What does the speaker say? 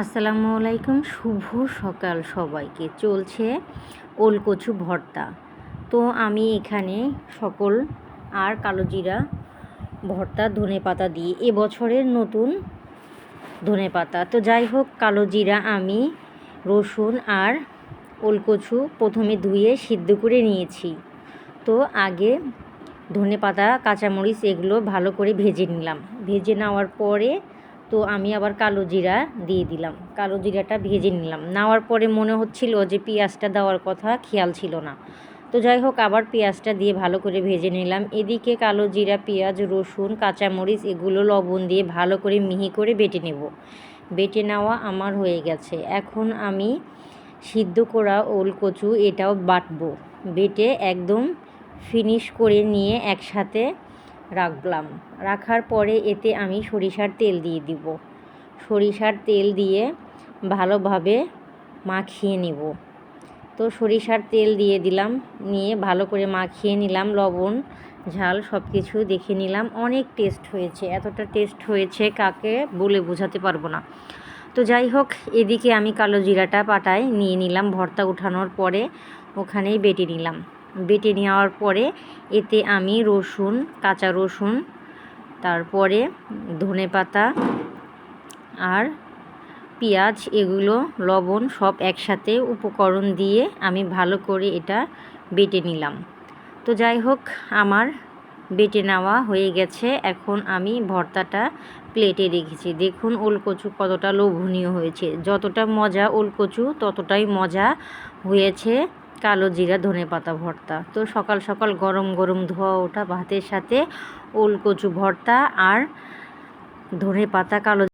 আসসালামু আলাইকুম, শুভ সকাল সবাইকে। চলছে ওলকচু ভর্তা। তো আমি এখানে সকল আর কালো জিরা ভর্তা, ধনে পাতা দিয়ে এবছরের নতুন ধনে পাতা। তো যাই হোক, কালো জিরা আমি, রসুন আর ওলকচু প্রথমে ধুয়ে সিদ্ধ করে নিয়েছি। তো আগে ধনে পাতা, কাঁচামরিচ এগুলো ভালো করে ভেজে নিলাম। ভেজে নেওয়ার পরে তো আমি আবার কালো জিরা দিয়ে দিলাম। কালো জিরাটা ভেজে নিলাম। নেওয়ার পরে মনে হচ্ছিল যে পেঁয়াজটা দেওয়ার কথা খেয়াল ছিল না। তো যাই হোক, আবার পেঁয়াজটা দিয়ে ভালো করে ভেজে নিলাম। এদিকে কালো জিরা, পেঁয়াজ, রসুন, কাঁচামরিচ এগুলো লবণ দিয়ে ভালো করে মিহি করে বেটে নেব। বেটে নেওয়া আমার হয়ে গেছে। এখন আমি সিদ্ধ করা ওল কচু এটাও বাটবো। বেটে একদম ফিনিশ করে নিয়ে একসাথে রাখলাম। রাখার পরে এতে আমি সরিষার তেল দিয়ে দিব। সরিষার তেল দিয়ে ভালোভাবে মাখিয়ে নিব। তো সরিষার তেল দিয়ে দিলাম, নিয়ে ভালো করে মাখিয়ে নিলাম, লবণ, ঝাল সব কিছু দেখে নিলাম। অনেক টেস্ট হয়েছে। এতটা টেস্ট হয়েছে কাকে বলে বোঝাতে পারব না। তো যাই হোক, এদিকে আমি কালো জিরাটা পাটায় নিয়ে নিলাম। ভর্তা উঠানোর পরে ওখানেই বেটে নিলাম। বেটে নেওয়ার পরে এতে আমি রসুন, কাঁচা রসুন, তারপরে ধনে পাতা আর পেঁয়াজ, এগুলো, লবণ সব একসাথে উপকরণ দিয়ে আমি ভালো করে এটা বেটে নিলাম। তো যাই হোক, আমার বেটে নেওয়া হয়ে গেছে। এখন আমি ভর্তাটা প্লেটে রেখেছি। দেখুন ওলকচু কতটা লোভনীয় হয়েছে। যতটা মজা ওলকচু, ততটাই মজা হয়েছে। কালো জিরা, ধনে পাতা ভর্তা। তো সকাল সকাল গরম গরম ধোয়া ওঠা ভাতের সাথে ওলকচু ভর্তা আর ধনে পাতা কালো